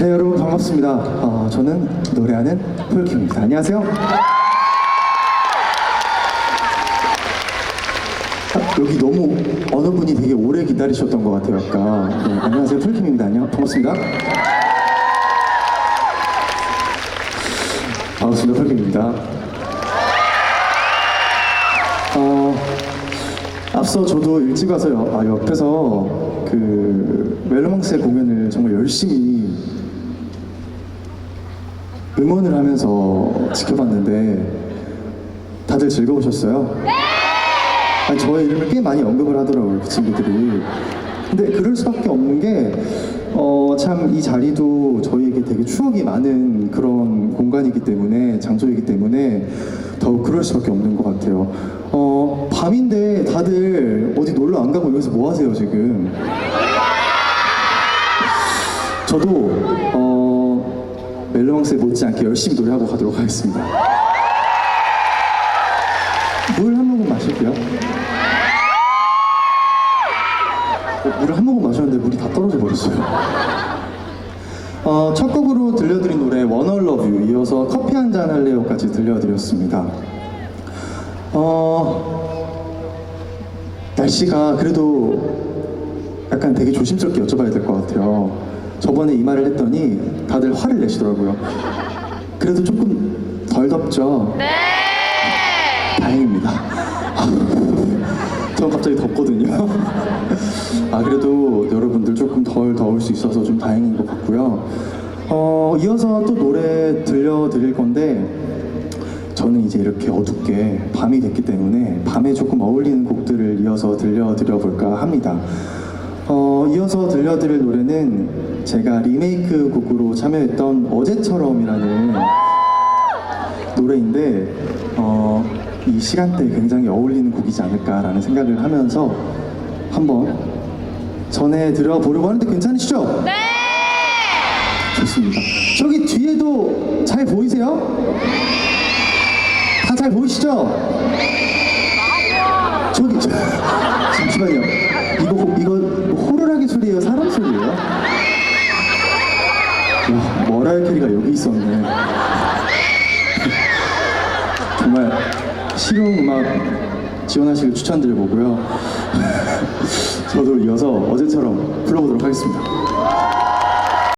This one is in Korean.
네 여러분 반갑습니다. 어, 저는 노래하는 폴킴입니다. 안녕하세요. 아, 여기 너무 어느 분이 되게 오래 기다리셨던 것 같아요 아까. 네, 안녕하세요 폴킴입니다. 안녕 반갑습니다. 반갑습니다 폴킴입니다. 어, 앞서 저도 일찍 와서요. 아, 옆에서 그 멜로망스의 공연을 정말 열심히 응원을 하면서 지켜봤는데 다들 즐거우셨어요? 아니, 저의 이름을 꽤 많이 언급을 하더라고요, 그 친구들이. 근데 그럴 수밖에 없는 게, 어, 참, 이 자리도 저희에게 되게 추억이 많은 그런 공간이기 때문에, 장소이기 때문에, 더욱 그럴 수밖에 없는 것 같아요. 어, 밤인데 다들 어디 놀러 안 가고 여기서 뭐 하세요, 지금? 저도, 어, 멜로망스에 못지않게 열심히 노래하고 가도록 하겠습니다. 물 한 모금 마실게요. 어, 물을 한 모금 마셨는데 물이 다 떨어져 버렸어요. 어, 첫 곡으로 들려드린 노래 Love You 이어서 커피 한 잔 할래요까지 들려드렸습니다. 어, 날씨가 그래도 약간 되게 조심스럽게 여쭤봐야 될 것 같아요. 저번에 이 말을 했더니 다들 화를 내시더라고요. 그래도 조금 덜 덥죠? 네! 다행입니다. 저 갑자기 덥거든요. 아 그래도 여러분들 조금 덜 더울 수 있어서 좀 다행인 것 같고요. 어 이어서 또 노래 들려드릴 건데 저는 이제 이렇게 어둡게 밤이 됐기 때문에 밤에 조금 어울리는 곡들을 이어서 들려드려 볼까 합니다. 어 이어서 들려드릴 노래는 제가 리메이크 곡으로 참여했던 어제처럼이라는 노래인데 어, 이 시간대에 굉장히 어울리는 곡이지 않을까라는 생각을 하면서 한번 전해드려 보려고 하는데 괜찮으시죠? 네! 좋습니다. 저기 뒤에도 잘 보이세요? 다 잘 보이시죠? 저기 저, 잠시만요. 이거 이거 호루라기 소리예요? 사람 소리예요? 와, 머라이 캐리가 여기 있었네. 정말 실용 음악 지원하시길 추천드려보고요. 저도 이어서 어제처럼 불러보도록 하겠습니다.